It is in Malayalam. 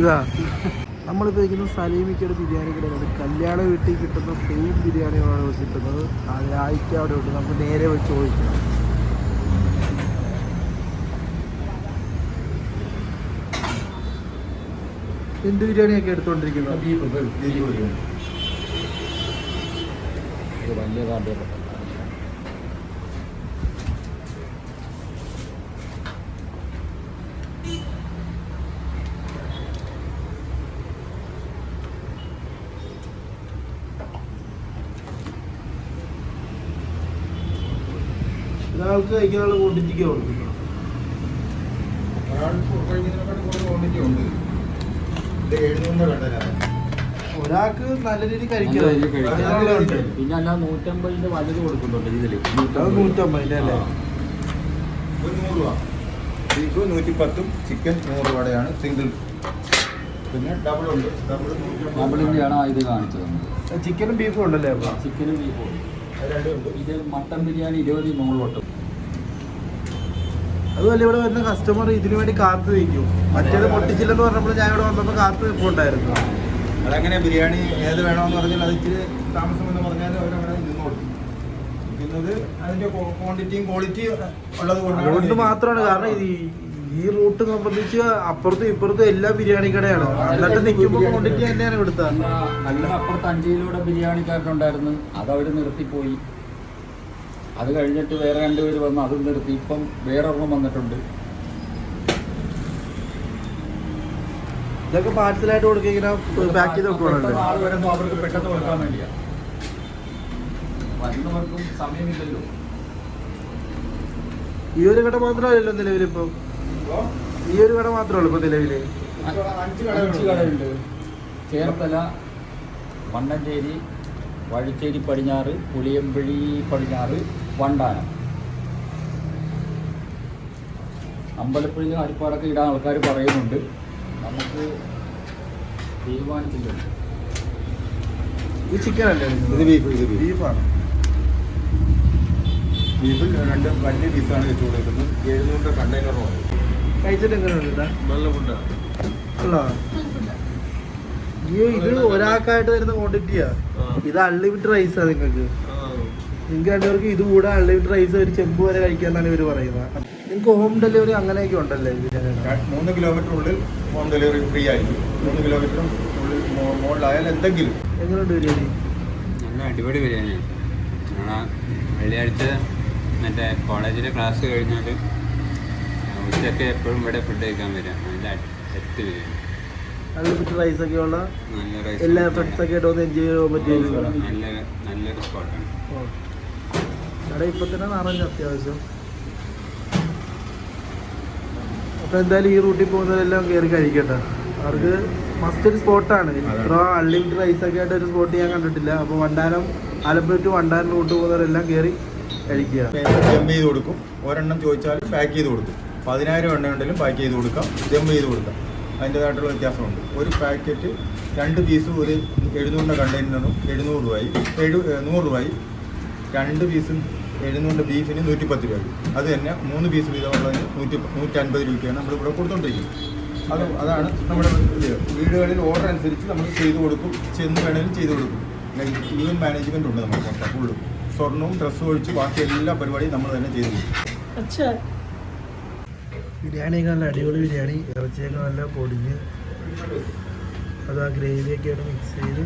ഇതാ. നമ്മളിപ്പോൾ ഇരിക്കുന്ന സലീമിക്കയുടെ ബിരിയാണി കിടക്കുന്നത് കല്യാണ വീട്ടിൽ കിട്ടുന്ന സെയിം ബിരിയാണിയാണ് കിട്ടുന്നത്. അതിലായിട്ട് അവിടെ ഉണ്ട്. നമുക്ക് നേരെ വെച്ച് ചോദിക്കണം എന്ത് ബിരിയാണിയൊക്കെ എടുത്തോണ്ടിരിക്കുന്നത് ഇത് വലിയ കാർഡ് ഒരാൾക്ക് കഴിക്കാനുള്ള ക്വാണ്ടിറ്റിക്ക് ഉണ്ട്. ഒരാൾക്ക് നല്ല രീതിയിൽ കഴിക്കാം. അതിനുള്ളതുണ്ട്. പിന്നെ അല്ല നൂറ്റമ്പതിന്റെ വലുത് കൊടുക്കുന്നുണ്ട് ഇതിൽ. അത് നൂറ്റമ്പതിന്റെ അല്ലേ? ബീഫ് നൂറ്റി പത്തും ചിക്കൻ നൂറ് രൂപയുടെയാണ് സിംഗിൾ. പിന്നെ ഡബിൾ ഉണ്ട്. ഡബിൾ നമ്മളിന്റെയാണ് ഇത് കാണിച്ചത്. ചിക്കനും ബീഫും ഉണ്ടല്ലേ അപ്പോൾ ചിക്കനും ബീഫും രണ്ടുണ്ട് ഇത് മട്ടൻ ബിരിയാണി ഇരുപത് മുകളിലോട്ടും അതുപോലെ ഇവിടെ വരുന്ന കസ്റ്റമർ ഇതിനു വേണ്ടി കാത്തു നിൽക്കും. മറ്റേത് പൊട്ടിച്ചില്ലെന്ന് പറഞ്ഞപ്പോൾ ഞാൻ ഇവിടെ വന്നപ്പോൾ കാത്തു നിൽപ്പുണ്ടായിരുന്നു. അതെങ്ങനെ ബിരിയാണി ഏത് വേണമെന്ന് പറഞ്ഞാൽ അത് ഇച്ചിരി താമസം എന്ന് പറഞ്ഞാൽ അവരവിടെ നിന്നോളും നിന്നത് അതിന്റെ ക്വാണ്ടിറ്റിയും ക്വാളിറ്റിയും ഉള്ളത് കൊണ്ട് മാത്രമാണ് കാരണം ഈ ഈ റൂട്ട് സംബന്ധിച്ച് അപ്പുറത്തും ഇപ്പുറത്തും എല്ലാ ബിരിയാണി കടയാണ്. എന്നിട്ട് നിൽക്കുമ്പോൾ ക്വാണ്ടിറ്റി തന്നെയാണ് ഇവിടുത്തെ. നല്ല അപ്പുറത്ത് അഞ്ചിലൂടെ ബിരിയാണിക്കാരുണ്ടായിരുന്നു അത് അവർ നിർത്തിപ്പോയി. അത് കഴിഞ്ഞിട്ട് വേറെ രണ്ടുപേര് വന്ന്. അതും നിർത്തി. ഇപ്പം വേറെ ഒരെണ്ണം വന്നിട്ടുണ്ട്. ഇതൊക്കെ പാർസലായിട്ട് കൊടുക്കുക ഇങ്ങനെ പാക്ക് ചെയ്ത് വെക്കുവാണല്ലോ. ആൾ വരുമ്പോൾ അവർക്ക് പെട്ടെന്ന് കൊടുക്കാൻ വേണ്ടിയാണ് വരുന്നവർക്കും സമയമില്ലല്ലോ. ഈ ഒരു കട മാത്രമല്ലല്ലോ നിലവിലിപ്പം. ഈ ഒരു കട മാത്രമേ ഇപ്പൊ നിലവിൽ. അഞ്ച് അഞ്ച് കടയുണ്ട് ചേർത്തല മണ്ണഞ്ചേരി വഴിച്ചേരി പടിഞ്ഞാറ് പുളിയമ്പഴി പടിഞ്ഞാറ് വണ്ടാനം. അമ്പലപ്പുഴയിൽ ഹരിപ്പാടൊക്കെ ഇടാൻ ആൾക്കാർ പറയുന്നുണ്ട്. നമുക്ക് തീരുമാനിച്ചില്ല ഈ ചിക്കൻ അല്ലേ ഇത് ബീഫ് ഇത് ബീഫ് ബീഫാണ് ബീഫിൽ രണ്ട് വലിയ ബീഫാണ് വെച്ച് കൊടുക്കുന്നത്. എഴുന്നൂറ് കണ്ടെയ്നർ കഴിച്ചിട്ട് എങ്ങനെയുണ്ട് നല്ല ഫുഡാണ് അല്ല അയ്യോ ഇത് ഒരാൾക്കായിട്ട് തരുന്ന ക്വാണ്ടിറ്റിയാ ഇത് അൺലിമിറ്റഡ് റൈസാ നിങ്ങൾക്ക് നിങ്ങൾക്ക് രണ്ടുപേർക്ക് ഇത് കൂടെ അൺലിമിറ്റഡ് റൈസ് ഒരു ചെമ്പ് വരെ കഴിക്കാന്നാണ് ഇവർ പറയുന്നത്. നിങ്ങൾക്ക് ഹോം ഡെലിവറി അങ്ങനെയൊക്കെ ഉണ്ടല്ലേ മൂന്ന് കിലോമീറ്റർ ഉള്ളിൽ ഹോം ഡെലിവറി ഫ്രീ ആയിരിക്കും. മൂന്ന് കിലോമീറ്ററും ഉള്ളിൽ എന്തെങ്കിലും. എങ്ങനെയുണ്ട് ബിരിയാണി? നല്ല അടിപൊളി ബിരിയാണി വെള്ളിയാഴ്ച മറ്റേ കോളേജിലെ ക്ലാസ് കഴിഞ്ഞാൽ ഉച്ചയ്ക്ക് എപ്പോഴും ഇവിടെ ഫുഡ് കഴിക്കാൻ വരാം നല്ല അൺലിമിറ്റഡ് റൈസ് ഒക്കെ ഉള്ള നല്ല rice എല്ലാ ഉണ്ട്. ഫ്രണ്ട്സ് ഒക്കെ ആയിട്ട് വന്ന് എൻജോയ് ചെയ്യാൻ പറ്റിയ നല്ല നല്ലൊരു സ്പോട്ടാണ് ഓ. കട ഇപ്പൊ തന്നെ നിറഞ്ഞു അത്യാവശ്യം. അപ്പൊ എന്തായാലും ഈ റൂട്ടിൽ പോകുന്നവരെല്ലാം കയറി കഴിക്കട്ടെ. അവർക്ക് മസ്റ്റ് ഒരു സ്പോട്ടാണ് ഇത്ര അൺലിമിറ്റഡ് റൈസ് ഒക്കെ ആയിട്ട് ഒരു സ്പോട്ട് ഞാൻ കണ്ടിട്ടില്ല. അപ്പൊ വണ്ടാനം ആലപ്പുഴ ടു വണ്ടാനം റൂട്ട് പോകുന്നവരെല്ലാം കയറി കഴിക്കുക. കൊടുക്കും. ഒരെണ്ണം ചോദിച്ചാൽ പാക്ക് ചെയ്ത് കൊടുക്കും. പതിനായിരം എണ്ണ ഉണ്ടെങ്കിലും പാക്ക് ചെയ്ത് കൊടുക്കാം. ജമ്പ് ചെയ്ത് കൊടുക്കാം. അതിന്റെതായിട്ടുള്ള വ്യത്യാസമുണ്ട്. ഒരു പാക്കറ്റ് രണ്ട് പീസ് ഒരു എഴുന്നൂറിന്റെ കണ്ടെയ്നറും എഴുന്നൂറ് രൂപയായി. എഴു നൂറ് രൂപയായി. രണ്ട് പീസും എഴുന്നൂറിന്റെ ബീഫിന് നൂറ്റിപ്പത്ത് രൂപയായി. അത് തന്നെ മൂന്ന് പീസ് വീതമുള്ളതിന് നൂറ്റി നൂറ്റൻപത് രൂപയ്ക്കാണ് നമ്മളിവിടെ കൊടുത്തോണ്ടിരിക്കുന്നത്. അത് അതാണ് നമ്മുടെ വീടുകളിൽ ഓർഡർ അനുസരിച്ച് നമ്മൾ ചെയ്തു കൊടുക്കും. ചെന്ന് വേണമെങ്കിലും ചെയ്തു കൊടുക്കും. ഈവൻ മാനേജ്മെന്റ് ഉണ്ട് നമുക്ക് ഫുള്ളും സ്വർണവും ഡ്രസ്സും ഒഴിച്ച് ബാക്കി എല്ലാ പരിപാടിയും നമ്മൾ തന്നെ ചെയ്തു കൊടുക്കും ബിരിയാണിയൊക്കെ നല്ല അടിപൊളി ബിരിയാണി. ഇറച്ചിയൊക്കെ നല്ല പൊടിഞ്ഞ് അത് ആ ഗ്രേവിയൊക്കെ ആണ് മിക്സ് ചെയ്ത്.